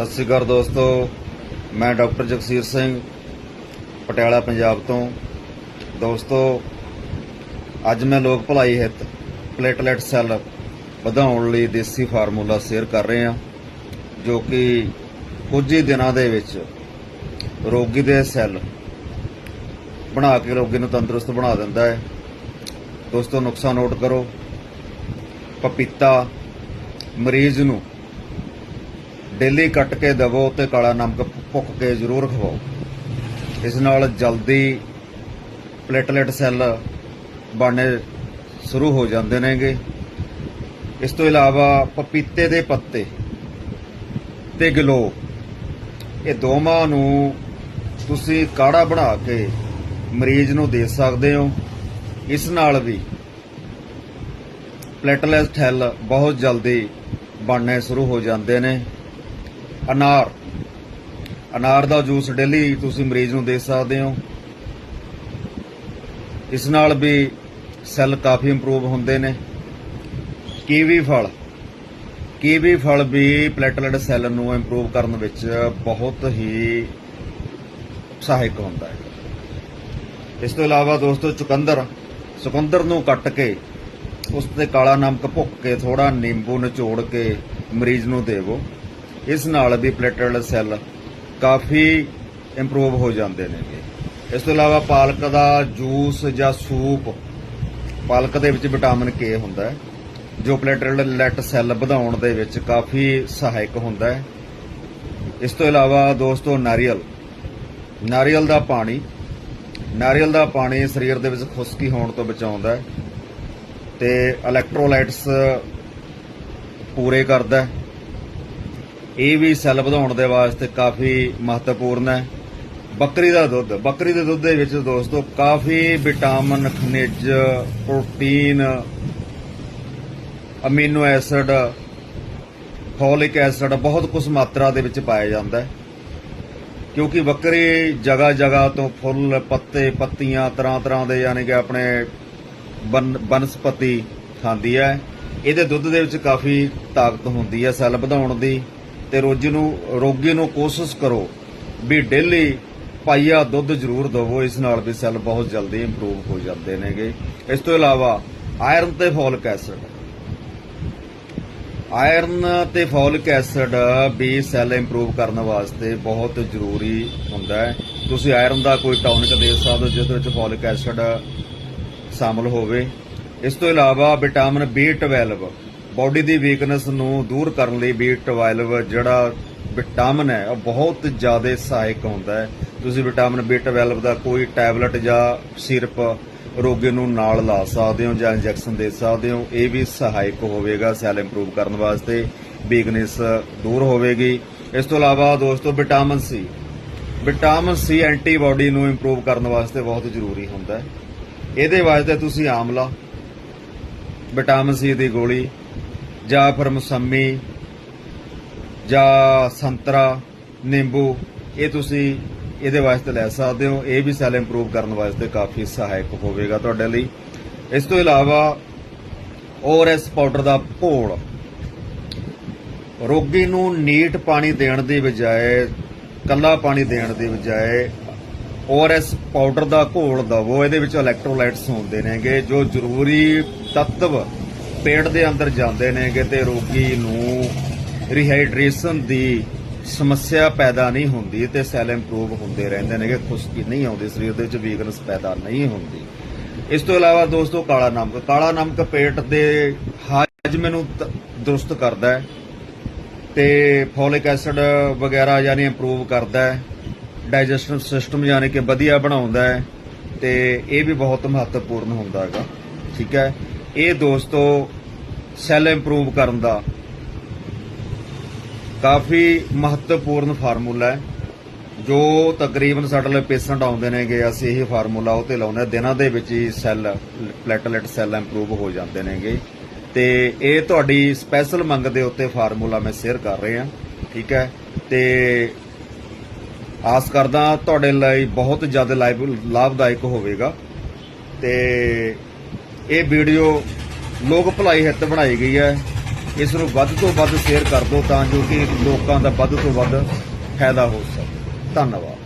ਸਤਿ ਸ੍ਰੀ ਅਕਾਲ ਦੋਸਤੋ। ਮੈਂ ਡਾਕਟਰ ਜਗਸੀਰ ਸਿੰਘ, ਪਟਿਆਲਾ, ਪੰਜਾਬ ਤੋਂ। ਦੋਸਤੋ, ਅੱਜ ਮੈਂ ਲੋਕ ਭਲਾਈ ਹਿੱਤ ਪਲੇਟਲੈਟ ਸੈੱਲ ਵਧਾਉਣ ਲਈ ਦੇਸੀ ਫਾਰਮੂਲਾ ਸ਼ੇਅਰ ਕਰ ਰਹੇ ਹਾਂ, ਜੋ ਕਿ ਕੁਝ ਹੀ ਦਿਨਾਂ ਦੇ ਵਿੱਚ ਰੋਗੀ ਦੇ ਸੈੱਲ ਬਣਾ ਕੇ ਰੋਗੀ ਨੂੰ ਤੰਦਰੁਸਤ ਬਣਾ ਦਿੰਦਾ ਹੈ। ਦੋਸਤੋ, ਨੁਕਸਾਨ ਨੋਟ ਕਰੋ। ਪਪੀਤਾ ਮਰੀਜ਼ ਨੂੰ ਡੇਲੀ ਕੱਟ ਕੇ ਦਵੋ ਤੇ ਕਾਲਾ ਨਮਕ ਭੁੱਕ ਕੇ ਜ਼ਰੂਰ ਖਵਾਓ। ਇਸ ਨਾਲ ਜਲਦੀ ਪਲੇਟਲੇਟ ਸੈੱਲ ਬਣਨੇ ਸ਼ੁਰੂ ਹੋ ਜਾਂਦੇ ਨੇਗੇ। ਇਸ ਤੋਂ ਇਲਾਵਾ ਪਪੀਤੇ ਦੇ ਪੱਤੇ ਤੇ ਗਲੋ ਇਹ ਦੋਵਾਂ ਨੂੰ ਤੁਸੀਂ ਕਾੜਾ ਬਣਾ ਕੇ ਮਰੀਜ਼ ਨੂੰ ਦੇ ਸਕਦੇ ਹੋ। ਇਸ ਨਾਲ ਵੀ ਪਲੇਟਲੈਟ ਸੈੱਲ ਬਹੁਤ ਜਲਦੀ ਬਣਨੇ ਸ਼ੁਰੂ ਹੋ ਜਾਂਦੇ ਨੇ। ਅਨਾਰ। ਅਨਾਰ ਦਾ ਜੂਸ ਡੇਲੀ ਤੁਸੀਂ ਮਰੀਜ਼ ਨੂੰ ਦੇ ਸਕਦੇ ਹੋ। ਇਸ ਨਾਲ ਵੀ ਸੈੱਲ ਕਾਫੀ ਇੰਪਰੂਵ ਹੁੰਦੇ ਨੇ। ਕੀਵੀ ਫਲ। ਕੀਵੀ ਫਲ ਵੀ ਪਲੇਟਲੈਟ ਸੈੱਲ ਨੂੰ ਇੰਪਰੂਵ ਕਰਨ ਵਿੱਚ ਬਹੁਤ ਹੀ ਸਹਾਇਕ ਹੁੰਦਾ ਹੈ। ਇਸ ਤੋਂ ਇਲਾਵਾ ਦੋਸਤੋ ਚੁਕੰਦਰ। ਚੁਕੰਦਰ ਨੂੰ ਕੱਟ ਕੇ ਉਸ ਤੇ ਕਾਲਾ ਨਮਕ ਭੁੱਕ ਕੇ ਥੋੜਾ ਨਿੰਬੂ ਨਿਚੋੜ ਕੇ ਮਰੀਜ਼ ਨੂੰ ਦੇਵੋ। ਇਸ ਨਾਲ ਵੀ ਪਲੇਟਲੈਟ ਸੈੱਲ ਕਾਫੀ ਇੰਪਰੂਵ ਹੋ ਜਾਂਦੇ ਨੇ ਇਸ ਤੋਂ ਇਲਾਵਾ ਪਾਲਕ ਦਾ ਜੂਸ ਜਾਂ ਸੂਪ, ਪਾਲਕ ਦੇ ਵਿੱਚ ਵਿਟਾਮਿਨ ਕੇ ਹੁੰਦਾ ਹੈ, ਜੋ ਪਲੇਟਲੈਟ ਸੈੱਲ ਵਧਾਉਣ ਦੇ ਵਿੱਚ ਕਾਫੀ ਸਹਾਇਕ ਹੁੰਦਾ ਹੈ। ਇਸ ਤੋਂ ਇਲਾਵਾ ਦੋਸਤੋ, ਨਾਰੀਅਲ। ਨਾਰੀਅਲ ਦਾ ਪਾਣੀ। ਨਾਰੀਅਲ ਦਾ ਪਾਣੀ ਸਰੀਰ ਦੇ ਵਿੱਚ ਖੁਸ਼ਕੀ ਹੋਣ ਤੋਂ ਬਚਾਉਂਦਾ ਹੈ ਤੇ ਇਲੈਕਟ੍ਰੋਲਾਈਟਸ ਪੂਰੇ ਕਰਦਾ ਹੈ। ਇਹ ਵੀ ਸੈੱਲ ਵਧਾਉਣ ਦੇ ਵਾਸਤੇ ਕਾਫੀ ਮਹੱਤਵਪੂਰਨ ਹੈ। ਬੱਕਰੀ ਦਾ ਦੁੱਧ, ਬੱਕਰੀ ਦੇ ਦੁੱਧ ਦੇ ਵਿੱਚ ਦੋਸਤੋ ਕਾਫੀ ਵਿਟਾਮਿਨ, ਖਣਿਜ, protein, amino acid, folic acid ਬਹੁਤ ਕੁਝ ਮਾਤਰਾ ਦੇ ਵਿੱਚ ਪਾਇਆ ਜਾਂਦਾ ਹੈ। ਕਿਉਂਕਿ ਬੱਕਰੀ ਜਗ੍ਹਾ ਜਗ੍ਹਾ ਤੋਂ ਫੁੱਲ, ਪੱਤੇ, ਪੱਤੀਆਂ ਤਰ੍ਹਾਂ ਤਰ੍ਹਾਂ ਦੇ ਯਾਨੀ ਕਿ ਆਪਣੇ ਬਨ- ਬਨਸਪਤੀ ਖਾਂਦੀ ਹੈ। ਇਹਦੇ ਦੁੱਧ ਦੇ ਵਿੱਚ ਕਾਫੀ ਤਾਕਤ ਹੁੰਦੀ ਹੈ ਸੈੱਲ ਵਧਾਉਣ ਦੀ। ਤੇ ਰੋਜੀ ਨੂੰ, ਰੋਗੀ ਨੂੰ ਕੋਸ਼ਿਸ਼ ਕਰੋ ਵੀ ਡੇਲੀ ਪਾਈਆ ਦੁੱਧ ਜ਼ਰੂਰ ਦਿਵੋ, ਇਸ ਨਾਲ ਵੀ ਸੈੱਲ ਬਹੁਤ ਜਲਦੀ ਇੰਪਰੂਵ ਹੋ ਜਾਂਦੇ ਨੇਗੇ। ਇਸ ਤੋਂ ਇਲਾਵਾ ਆਇਰਨ ਤੇ ਫੋਲਿਕ ਐਸਿਡ ਆਇਰਨ ਤੇ ਫੋਲਿਕ ਐਸਿਡ ਵੀ ਸੈੱਲ ਇੰਪਰੂਵ ਕਰਨ ਵਾਸਤੇ ਬਹੁਤ ਜ਼ਰੂਰੀ ਹੁੰਦਾ ਹੈ। ਤੁਸੀਂ ਆਇਰਨ ਦਾ ਕੋਈ ਟੌਨਿਕ ਦੇ ਸਕਦੇ ਹੋ, ਜਿਸ ਵਿੱਚ ਫੋਲਿਕ ਐਸਿਡ ਸ਼ਾਮਲ ਹੋਵੇ। ਇਸ ਤੋਂ ਇਲਾਵਾ ਵਿਟਾਮਿਨ B12 ਬਾਡੀ ਦੀ ਵੀਕਨੈਸ ਨੂੰ ਦੂਰ ਕਰਨ ਲਈ B12 ਜਿਹੜਾ ਵਿਟਾਮਿਨ ਹੈ, ਉਹ ਬਹੁਤ ਜ਼ਿਆਦਾ ਸਹਾਇਕ ਹੁੰਦਾ ਹੈ। ਤੁਸੀਂ ਵਿਟਾਮਿਨ B12 ਦਾ ਕੋਈ ਟੈਬਲੇਟ ਜਾਂ ਸਿਰਪ ਰੋਗੀ ਨੂੰ ਨਾਲ ਲਾ ਸਕਦੇ ਹੋ ਜਾਂ ਇੰਜੈਕਸ਼ਨ ਦੇ ਸਕਦੇ ਹੋ, ਇਹ ਵੀ ਸਹਾਇਕ ਹੋਵੇਗਾ ਸੈੱਲ ਇੰਪਰੂਵ ਕਰਨ ਵਾਸਤੇ ਵੀਕਨੈਸ ਦੂਰ ਹੋਵੇਗੀ। ਇਸ ਤੋਂ ਇਲਾਵਾ ਦੋਸਤੋ vitamin C vitamin C antibody ਨੂੰ ਇੰਪਰੂਵ ਕਰਨ ਵਾਸਤੇ ਬਹੁਤ ਜ਼ਰੂਰੀ ਹੁੰਦਾ ਹੈ। ਇਹਦੇ ਵਾਸਤੇ ਤੁਸੀਂ ਆਮਲਾ ਵਿਟਾਮਿਨ ਸੀ ਦੀ ਗੋਲੀ ਜਾਂ ਫਿਰ ਮੌਸਮੀ ਜਾਂ ਸੰਤਰਾ, ਨਿੰਬੂ, ਇਹ ਤੁਸੀਂ ਇਹਦੇ ਵਾਸਤੇ ਲੈ ਸਕਦੇ ਹੋ। ਇਹ ਵੀ ਸੈੱਲ ਇੰਪਰੂਵ ਕਰਨ ਵਾਸਤੇ ਕਾਫੀ ਸਹਾਇਕ ਹੋਵੇਗਾ ਤੁਹਾਡੇ ਲਈ। ਇਸ ਤੋਂ ਇਲਾਵਾ ਓਰਐਸ ਪਾਊਡਰ ਦਾ ਘੋਲ ਰੋਗੀ ਨੂੰ ਨੀਟ ਪਾਣੀ ਦੇਣ ਦੀ ਬਜਾਏ, ਕੱਲਾ ਪਾਣੀ ਦੇਣ ਦੀ ਬਜਾਏ ਓਆਰਐਸ ਪਾਊਡਰ ਦਾ ਘੋਲ ਦਵੋ। ਇਹਦੇ ਵਿੱਚ ਇਲੈਕਟ੍ਰੋਲਾਈਟਸ ਹੁੰਦੇ ਨੇਗੇ, ਜੋ ਜ਼ਰੂਰੀ ਤੱਤਵ ਪੇਟ ਦੇ ਅੰਦਰ ਜਾਂਦੇ ਨੇਗੇ ਤੇ ਰੋਗੀ ਨੂੰ ਰੀਹਾਈਡਰੇਸ਼ਨ ਦੀ ਸਮੱਸਿਆ ਪੈਦਾ ਨਹੀਂ ਹੁੰਦੀ ਤੇ ਸੈੱਲ ਇੰਪਰੂਵ ਹੁੰਦੇ ਰਹਿੰਦੇ ਨੇਗੇ, ਖੁਸ਼ਕੀ ਨਹੀਂ ਆਉਂਦੀ, ਸਰੀਰ ਦੇ ਵਿੱਚ ਵੀਕਨੈਸ ਪੈਦਾ ਨਹੀਂ ਹੁੰਦੀ। ਇਸ ਤੋਂ ਇਲਾਵਾ ਦੋਸਤੋ, ਕਾਲਾ ਨਮਕ ਕਾਲਾ ਨਮਕ ਪੇਟ ਦੇ ਹਾਜਮੇ ਨੂੰ ਤ- ਦਰੁਸਤ ਕਰਦਾ ਹੈ ਤੇ ਫੋਲਿਕ ਐਸਿਡ ਵਗੈਰਾ ਯਾਨੀ ਇੰਪਰੂਵ ਕਰਦਾ ਹੈ ਡਾਈਜੈਸਟਿਵ ਸਿਸਟਮ ਯਾਨੀ ਕਿ ਵਧੀਆ ਬਣਾਉਂਦਾ ਹੈ ਤੇ ਇਹ ਵੀ ਬਹੁਤ ਮਹੱਤਵਪੂਰਨ ਹੁੰਦਾ ਹੈਗਾ, ਠੀਕ ਹੈ। ਇਹ ਦੋਸਤੋ ਸੈੱਲ ਇੰਪਰੂਵ ਕਰਨ ਦਾ ਕਾਫੀ ਮਹੱਤਵਪੂਰਨ ਫਾਰਮੂਲਾ ਹੈ, ਜੋ ਤਕਰੀਬਨ ਸਾਡੇ ਲਈ ਪੇਸ਼ੈਂਟ ਆਉਂਦੇ ਨੇਗੇ, ਅਸੀਂ ਇਹ ਫਾਰਮੂਲਾ ਉਹ ਤੇ ਲਾਉਂਦੇ ਹਾਂ, ਦਿਨਾਂ ਦੇ ਵਿੱਚ ਹੀ ਸੈੱਲ ਪਲੇਟਲੈਟ ਸੈੱਲ ਇੰਪਰੂਵ ਹੋ ਜਾਂਦੇ ਨੇਗੇ। ਤੇ ਇਹ ਤੁਹਾਡੀ ਸਪੈਸ਼ਲ ਮੰਗ ਦੇ ਉੱਤੇ ਫਾਰਮੂਲਾ ਮੈਂ ਸ਼ੇਅਰ ਕਰ ਰਿਹਾ ਠੀਕ ਹੈ? ਤੇ ਆਸ ਕਰਦਾ ਤੁਹਾਡੇ ਲਈ ਬਹੁਤ ਜ਼ਿਆਦਾ ਲਾਭ- ਲਾਭਦਾਇਕ ਹੋਵੇਗਾ। ਤੇ ਇਹ ਵੀਡੀਓ ਲੋਕ ਭਲਾਈ ਹਿੱਤ ਬਣਾਈ ਗਈ ਹੈ। ਇਸ ਨੂੰ ਵੱਧ ਤੋਂ ਵੱਧ ਸ਼ੇਅਰ ਕਰ ਦਿਓ ਤਾਂ ਜੋ ਕਿ ਲੋਕਾਂ ਦਾ ਵੱਧ ਤੋਂ ਵੱਧ ਫਾਇਦਾ ਹੋ ਸਕੇ। ਧੰਨਵਾਦ।